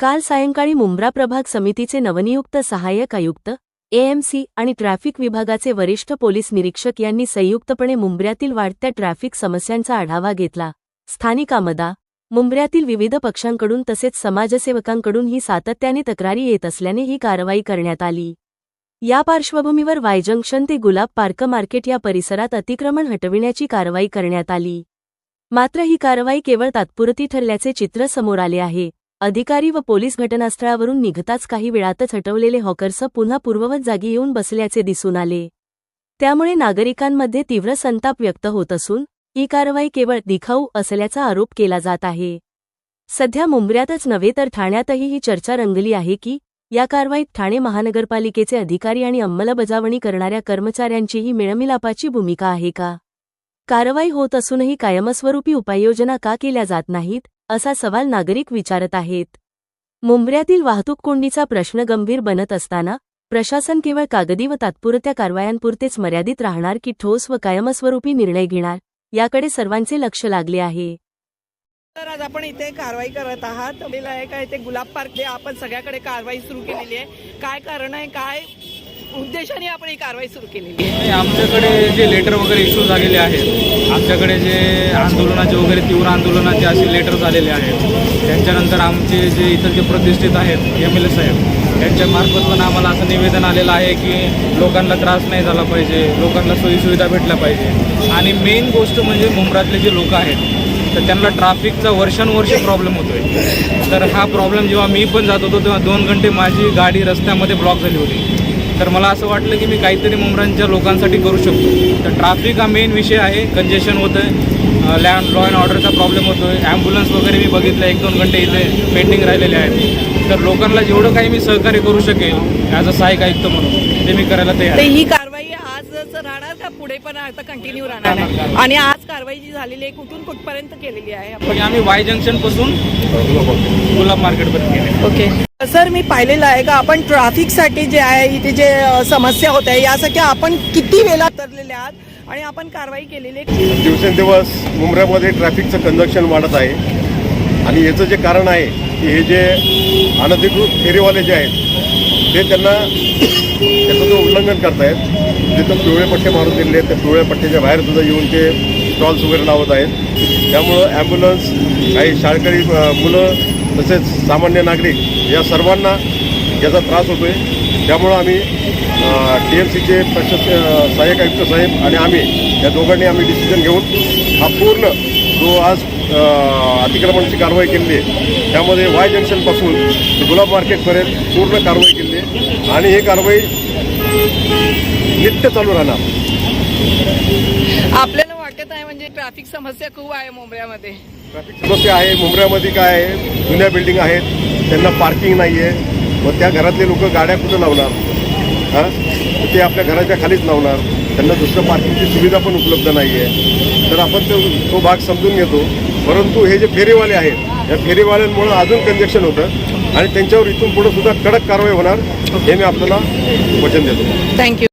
काल सायंकाळी मुंब्रा प्रभाग समितीचे नवनियुक्त सहाय्यक आयुक्त एएमसी आणि ट्रॅफिक विभागाचे वरिष्ठ पोलीस निरीक्षक यांनी संयुक्तपणे मुंब्र्यातील वाढत्या ट्रॅफिक समस्यांचा आढावा घेतला. स्थानिक आमदा मुंब्र्यातील विविध पक्षांकडून तसेच समाजसेवकांकडून ही सातत्याने तक्रारी येत असल्याने ही कारवाई करण्यात आली. या पार्श्वभूमीवर वाय जंक्शन ते गुलाब पार्क मार्केट या परिसरात अतिक्रमण हटविण्याची कारवाई करण्यात आली. मात्र ही कारवाई केवळ तात्पुरती ठरल्याचे चित्र समोर आले आहे. अधिकारी व पोलीस घटनास्थळावरून निघताच काही वेळातच हटवलेले हॉकर्स पुन्हा पूर्ववत जागी येऊन बसल्याचे दिसून आले. त्यामुळे नागरिकांमध्ये तीव्र संताप व्यक्त होत असून ही कारवाई केवळ दिखाऊ असल्याचा आरोप केला जात आहे. सध्या मुंबऱ्यातच नव्हे तर ठाण्यातही ही चर्चा रंगली आहे की या कारवाईत ठाणे महानगरपालिकेचे अधिकारी आणि अंमलबजावणी करणाऱ्या कर्मचाऱ्यांचीही मिळमिलापाची भूमिका आहे का? कारवाई होत असूनही कायमस्वरूपी उपाययोजना का केल्या जात नाहीत? असा सवाल नागरिक विचारत आहेत. मुंबऱ्यातील वाहतूक कोंडीचा प्रश्न गंभीर बनत असताना प्रशासन केवळ कागदी व तात्पुरत्या कारवायांपुरतेच मर्यादित राहणार की ठोस व कायमस्वरूपी निर्णय घेणार याकडे सर्वांचे लक्ष लागले आहे. तर आज आपण इथे कारवाई करत आहात. आपल्याला आहे काय ते गुलाब पार्क. आपण सगळ्याकडे कारवाई सुरू केलेली आहे. काय कारण आहे? काय उद्देशाने आपण ही कारवाई सुरू केलेली आहे? आमच्याकडे जे लेटर वगैरे इश्यू झालेले आहेत आमच्याकडे जे आंदोलनाचे वगैरे तीव्र आंदोलनाचे असे लेटर झालेले आहेत. त्यांच्यानंतर आमचे जे इतर जे प्रतिष्ठित आहेत एम एल ए साहेब यांच्यामार्फत पण आम्हाला असं निवेदन आलेलं आहे की लोकांना त्रास नाही झाला पाहिजे लोकांना सोयीसुविधा भेटल्या पाहिजे. आणि मेन गोष्ट म्हणजे मुंबरातले जे लोक आहेत तर त्यांना ट्रॅफिकचा वर्षानुवर्ष प्रॉब्लेम होतो आहे तर हा प्रॉब्लेम जेव्हा मी पण जात होतो तेव्हा दोन घंटे माझी गाडी रस्त्यामध्ये ब्लॉक झाली होती. तर मला असं वाटलं की मी काहीतरी मुंबऱ्यांच्या लोकांसाठी करू शकतो. तर ट्रॅफिक हा मेन विषय आहे. कंजेशन होतं आहे लँड लॉ अँड ऑर्डरचा प्रॉब्लेम होतो आहे ॲम्ब्युलन्स वगैरे मी बघितलं. एक दोन घंटे इथे पेंडिंग राहिलेले आहेत. तर लोकांना जेवढं काही मी सहकार्य करू शकेल ॲज अ सहाय्यक आयुक्त म्हणून ते मी करायला तयार ही आजच राहणार का? पुढे पण आता कंटिन्यू राहणार आहे. आणि आज कारवाई जी झालेली आहे कुठून कुठपर्यंत केलेली आहे आपण? आम्ही वाय जंक्शनपासून गुलाब मार्केटपर्यंत गेले ओके सर मी पाहिलेलं आहे का? आपण ट्रॅफिकसाठी जे आहे इथे जे समस्या होत आहे यासाठी आपण किती वेळा तरलेले आहात? आणि आपण कारवाई केलेली आहे? दिवसेंदिवस मुंबऱ्यामध्ये ट्रॅफिकचं कंजक्शन वाढत आहे. आणि याचं जे कारण आहे की हे जे अनधिकृत फेरीवाले जे आहेत ते त्यांना त्याचं जो उल्लंघन करतायत जिथं पिवळे पट्टे मारून दिलेले आहेत त्या पिवळ्या पट्ट्याच्या बाहेर सुद्धा येऊन ते स्टॉल्स वगैरे लावत आहेत. त्यामुळं ॲम्ब्युलन्स काही शाळकरी मुलं तसेच सामान्य नागरिक या सर्वांना याचा त्रास होतो आहे त्यामुळं आम्ही टी एम सीचे प्रशासकीय सहाय्यक आयुक्त साहेब आणि आम्ही या दोघांनी आम्ही डिसिजन घेऊन हा पूर्ण जो आज अतिक्रमणाची कारवाई केली आहे त्यामध्ये वाय जंक्शनपासून गुलाब मार्केटपर्यंत पूर्ण कारवाई केली आहे. आणि ही कारवाई नित्य चालू राहणार. आपल्याला वाटत आहे म्हणजे ट्रॅफिक समस्या खूप आहे मुंबऱ्यामध्ये ट्रॅफिक समस्या आहे मुंबऱ्यामध्ये काय आहे? जुन्या बिल्डिंग आहेत त्यांना पार्किंग नाही आहे मग त्या घरातले लोक गाड्या कुठं लावणार? हां? ते आपल्या घराच्या खालीच लावणार. त्यांना दुसरं पार्किंगची सुविधा पण उपलब्ध नाही आहे तर आपण तो तो भाग समजून घेतो. परंतु हे जे फेरीवाले आहेत या फेरीवाल्यांमुळं अजून कंजेक्शन होतं आणि त्यांच्यावर इथून पुढं सुद्धा कडक कारवाई होणार हे मी आपल्याला वचन देतो. थँक्यू